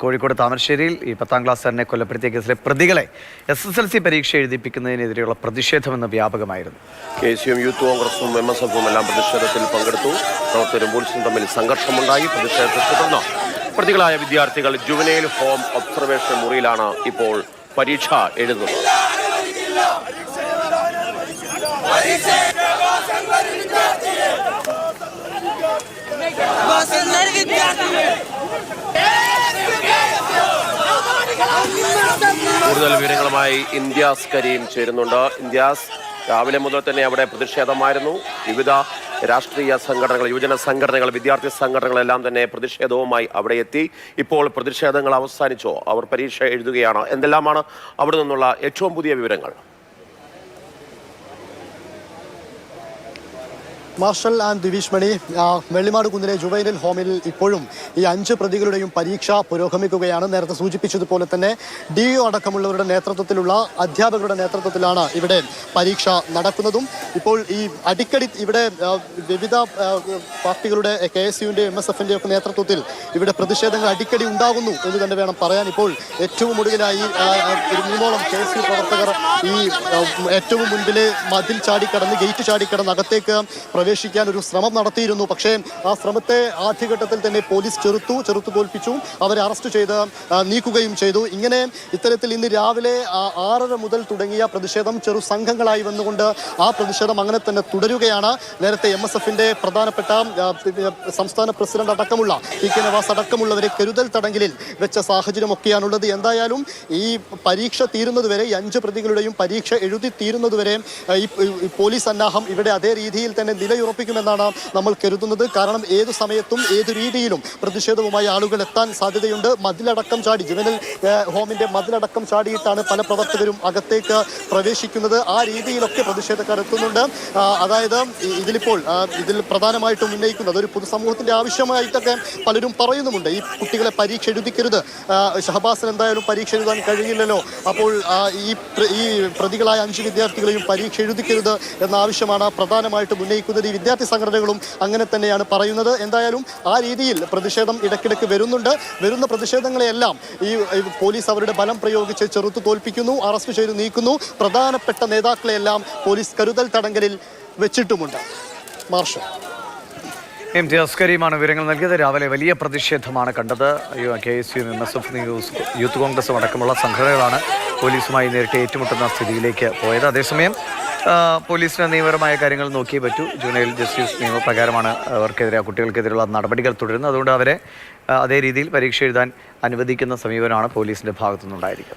കോഴിക്കോട് താമരശ്ശേരിയിൽ ഈ പത്താം ക്ലാസ്സുകാരനെ കൊലപ്പെടുത്തിയ കേസിലെ പ്രതികളെ എസ് എസ് എൽ സി പരീക്ഷ എഴുതിപ്പിക്കുന്നതിനെതിരെയുള്ള പ്രതിഷേധമെന്ന് വ്യാപകമായിരുന്നു. കെ സി എം യൂത്ത് കോൺഗ്രസും എം എസ് എഫും എല്ലാം പ്രതിഷേധത്തിൽ പങ്കെടുത്തു. പ്രവർത്തകരും പോലീസും തമ്മിൽ സംഘർഷമുണ്ടായി. പ്രതിഷേധത്തെ തുടർന്ന് പ്രതികളായ വിദ്യാർത്ഥികൾ ജുവനൈൽ ഹോം ഒബ്സർവേഷൻ മുറിയിലാണ് ഇപ്പോൾ പരീക്ഷ എഴുതുന്നത്. ബോസന്മാർ കൂടുതൽ വിവരങ്ങളുമായി ഇന്ത്യാസ് കരീം ചേരുന്നുണ്ട്. ഇന്ത്യാസ് രാവിലെ മുതൽ തന്നെ അവിടെ പ്രതിഷേധമായിരുന്നു. വിവിധ രാഷ്ട്രീയ സംഘടനകൾ യുവജന സംഘടനകൾ വിദ്യാർത്ഥി സംഘടനകളെല്ലാം തന്നെ പ്രതിഷേധവുമായി അവിടെ എത്തി. ഇപ്പോൾ പ്രതിഷേധങ്ങൾ അവസാനിച്ചോ. അവർ പരീക്ഷ എഴുതുകയാണ്. എന്തെല്ലാമാണ് അവിടെ നിന്നുള്ള ഏറ്റവും പുതിയ വിവരങ്ങൾ? മാർഷൽ ആൻഡ് ദിവീഷ് മണി വെള്ളിമാട് കുന്നിലെ ജുവൈനൽ ഹോമിൽ ഇപ്പോഴും ഈ അഞ്ച് പ്രതികളുടെയും പരീക്ഷ പുരോഗമിക്കുകയാണ്. നേരത്തെ സൂചിപ്പിച്ചതുപോലെ തന്നെ ഡി ഒ അടക്കമുള്ളവരുടെ നേതൃത്വത്തിലുള്ള അധ്യാപകരുടെ നേതൃത്വത്തിലാണ് ഇവിടെ പരീക്ഷ നടക്കുന്നതും. ഇപ്പോൾ ഈ അടിക്കടി ഇവിടെ വിവിധ പാർട്ടികളുടെ കെ എസ് യുവിന്റെ എം എസ് എഫിന്റെ ഒക്കെ നേതൃത്വത്തിൽ ഇവിടെ പ്രതിഷേധങ്ങൾ അടിക്കടി ഉണ്ടാകുന്നു എന്ന് തന്നെ വേണം പറയാൻ. ഇപ്പോൾ ഏറ്റവും ഒടുവിലായി മൂന്നോളം കെ എസ് യു പ്രവർത്തകർ ഈ ഏറ്റവും മുൻപിൽ മതിൽ ചാടിക്കടന്ന് ഗേറ്റ് ചാടിക്കടന്ന് അകത്തേക്ക് പ്രവേശിക്കാൻ ഒരു ശ്രമം നടത്തിയിരുന്നു. പക്ഷേ ആ ശ്രമത്തെ ആദ്യഘട്ടത്തിൽ തന്നെ പോലീസ് ചെറുത്തു ചെറുത്തു തോൽപ്പിച്ചു. അവരെ അറസ്റ്റ് ചെയ്ത് നീക്കുകയും ചെയ്തു. ഇങ്ങനെ ഇത്തരത്തിൽ ഇന്ന് രാവിലെ ആറര മുതൽ തുടങ്ങിയ പ്രതിഷേധം ചെറു സംഘങ്ങളായി വന്നുകൊണ്ട് ആ പ്രതിഷേധം അങ്ങനെ തന്നെ തുടരുകയാണ്. നേരത്തെ എം എസ് എഫിന്റെ പ്രധാനപ്പെട്ട സംസ്ഥാന പ്രസിഡന്റ് അടക്കമുള്ള പി. കെ. നവാസ് അടക്കമുള്ളവരെ കരുതൽ തടങ്കലിൽ വെച്ച സാഹചര്യമൊക്കെയാണുള്ളത്. എന്തായാലും ഈ പരീക്ഷ തീരുന്നതുവരെ ഈ അഞ്ച് പ്രതികളുടെയും പരീക്ഷ എഴുതി തീരുന്നതുവരെ ഈ പോലീസ് സന്നാഹം ഇവിടെ അതേ രീതിയിൽ തന്നെ നിലയുറപ്പിക്കുമെന്നാണ് നമ്മൾ കരുതുന്നത്. കാരണം ഏത് സമയത്തും ഏത് രീതിയിലും പ്രതിഷേധവുമായി ആളുകൾ എത്താൻ സാധ്യതയുണ്ട്. മതിലടക്കം ചാടി ജുവനൽ ആ, ഹോമിന്റെ മതിലടക്കം ചാടിയിട്ടാണ് പല പ്രവർത്തകരും അകത്തേക്ക് പ്രവേശിക്കുന്നത്. ആ രീതിയിലൊക്കെ പ്രതിഷേധക്കാർ എത്തുന്നുണ്ട്. അതായത് ഇതിലിപ്പോൾ ഇതിൽ പ്രധാനമായിട്ടും ഉന്നയിക്കുന്നത് ഒരു പൊതുസമൂഹത്തിന്റെ ആവശ്യമായിട്ടൊക്കെ പലരും പറയുന്നുമുണ്ട്. ഈ കുട്ടികളെ പരീക്ഷ എഴുതിക്കരുത്. ഷഹബാസിന് എന്തായാലും പരീക്ഷ എഴുതാൻ കഴിയില്ലല്ലോ. അപ്പോൾ ഈ ഈ പ്രതികളായ അഞ്ച് വിദ്യാർത്ഥികളെയും പരീക്ഷ എഴുതിക്കരുത് എന്ന ആവശ്യമാണ് പ്രധാനമായിട്ടും ഉന്നയിക്കുന്നത്. ഈ വിദ്യാർത്ഥി സംഘടനകളും അങ്ങനെ തന്നെയാണ് പറയുന്നത്. എന്തായാലും ആ രീതിയിൽ പ്രതിഷേധം ഇടയ്ക്കിടയ്ക്ക് വരുന്നുണ്ട്. വരുന്ന പ്രതിഷേധങ്ങളെയെല്ലാം ഈ പോലീസ് അവരുടെ ബലം പ്രയോഗിച്ച് ചെറുത്തു തോൽപ്പിക്കുന്നു അറസ്റ്റ് ചെയ്ത് നീക്കുന്നു. പ്രധാനപ്പെട്ട നേതാക്കളെയെല്ലാം പോലീസ് കരുതൽ തടങ്കലിൽ വെച്ചിട്ടുമുണ്ട്. മാർഷൽ. എം ടി അസ്കരിയുമാണ് വിവരങ്ങൾ നൽകിയത്. രാവിലെ വലിയ പ്രതിഷേധമാണ് കണ്ടത്. K S U M S F news youth കോൺഗ്രസും അടക്കമുള്ള സംഘടനകളാണ് പോലീസുമായി നേരിട്ട് ഏറ്റുമുട്ടുന്ന സ്ഥിതിയിലേക്ക് പോയത്. അതേസമയം പോലീസിന് നിയമപരമായ കാര്യങ്ങൾ നോക്കിയേ പറ്റൂ. ജൂനിയൽ ജസ്റ്റിസ് നിയമപ്രകാരമാണ് അവർക്കെതിരെ കുട്ടികൾക്കെതിരെയുള്ള നടപടികൾ തുടരുന്നത്. അതുകൊണ്ട് അവരെ അതേ രീതിയിൽ പരീക്ഷ എഴുതാൻ അനുവദിക്കുന്ന സമീപനമാണ് പോലീസിന്റെ ഭാഗത്തുനിന്നുണ്ടായിരിക്കുന്നത്.